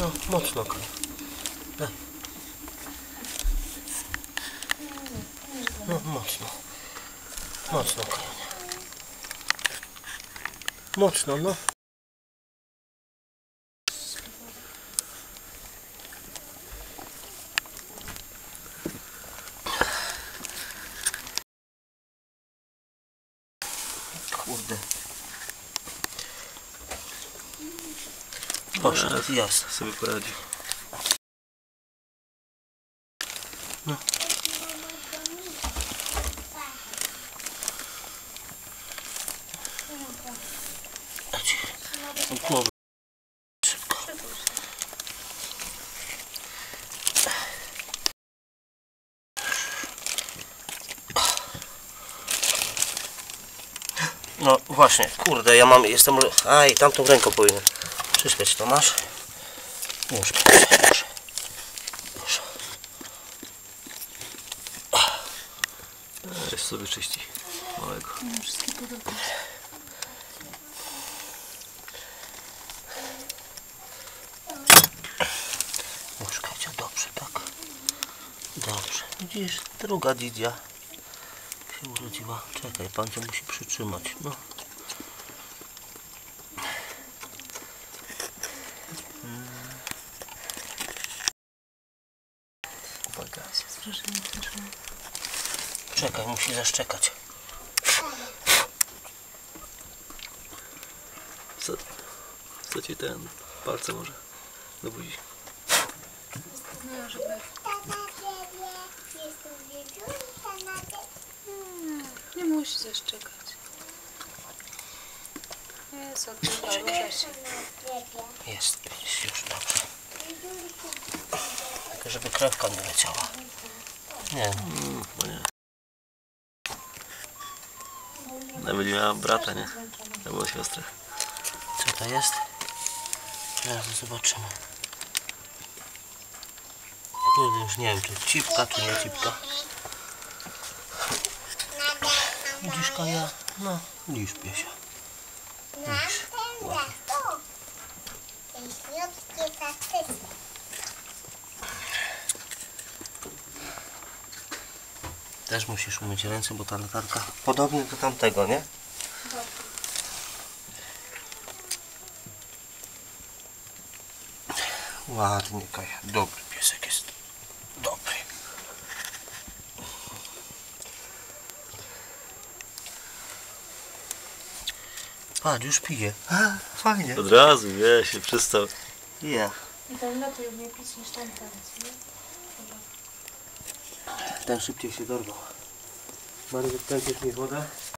No, mocno Kaja. Daj. No, mocno. Mocno Kaja. Mocno, no. Kurde. Poszedł, jasne. sobie poradzi. Głowy. Szybko. No właśnie, kurde, ja mam, jestem, aj, tamtą ręką powinien. Przyświeć to masz? Już, proszę, proszę. Proszę. Też sobie czyści. Małego. Już Kacia, dobrze, tak? Dobrze. Widzisz, druga dzidzia się urodziła. Czekaj, pan cię musi przytrzymać. No. Też. Czekaj, musi zaszczekać. Co, co ci ten palce może do buzi? No, żeby... Nie musi zaszczekać. Jest. Jest, jest już dobrze. Żeby krewka nie leciała. Nie, Mm, nie. Nawet nie miała brata, nie? Albo siostrę. co to jest? Zaraz zobaczymy. Kurde, już nie wiem, czy cipka, czy nie cipka. Widzisz, Kaja? No, lisz piesia. Lisz. Ładnie. Też musisz umyć ręce, bo ta latarka podobnie do tamtego, nie? Ładnie, Kaja. Dobry piesek jest. Dobry. Patrz, już pije. A, fajnie. Od razu, wie, się przystał. Ja. I ten lepiej umie pić niż ten teraz, nie? Ten szybciej się dorwał. Mariusz, będziesz mi wodę?